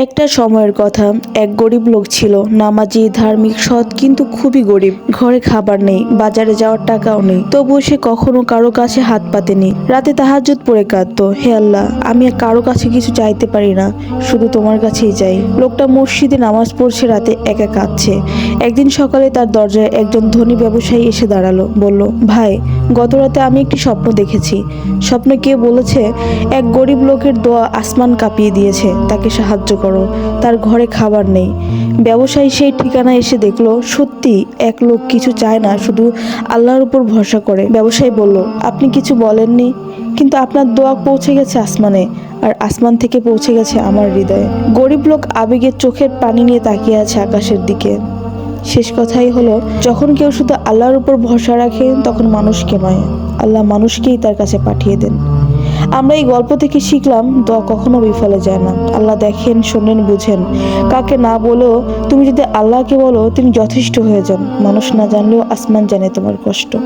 একটা সময়ের কথা। এক গরিব লোক ছিল। নামাজি, ধার্মিক, সৎ, কিন্তু খুবই গরিব। ঘরে খাবার নেই, বাজারে যাওয়ার টাকাও নেই। তবুও সে কখনো কারও কাছে হাত পাতেনি। রাতে তাহাজ্জুদ পড়ে কাঁদতো। হে আল্লাহ, আমি কারও কাছে কিছু চাইতে পারি না। শুধু তোমার কাছেই চাই। লোকটা মসজিদে নামাজ পড়ছে, রাতে একা কাঁদছে। একদিন সকালে তার দরজায় একজন ধনী ব্যবসায়ী এসে দাঁড়াল। বলল, ভাই, গত রাতে আমি একটি স্বপ্ন দেখেছি। স্বপ্নে কে বলেছে, এক গরিব লোকের দোয়া আসমান কাঁপিয়ে দিয়েছে। তাকে সাহায্য করো। তার ঘরে খাবার নেই। ব্যবসায়ী সেই ঠিকানা এসে দেখল, সত্যি এক লোক কিছু চায় না, শুধু আল্লাহর উপর ভরসা করে। ব্যবসায়ী বলল, আপনি কিছু বলেননি, কিন্তু আপনার দোয়া পৌঁছে গেছে আসমানে, আর আসমান থেকে পৌঁছে গেছে আমার হৃদয়ে। গরিব লোক আবেগের চোখের পানি নিয়ে তাকিয়ে আছে আকাশের দিকে। শেষ কথাই হলো, যখন কেউ শুধু আল্লাহর উপর ভরসা রাখে, তখন মানুষকে নয় আল্লাহ মানুষকেই তার কাছে পাঠিয়ে দেন। আমরা এই গল্প থেকে শিখলাম, দোয়া কখনো বিফলে যায় না। আল্লাহ দেখেন, শোনেন, বুঝেন। কাকে না বলেও তুমি যদি আল্লাহকে বলো, তিনি যথেষ্ট হয়ে যান। মানুষ না জানলেও আসমান জানে তোমার কষ্ট।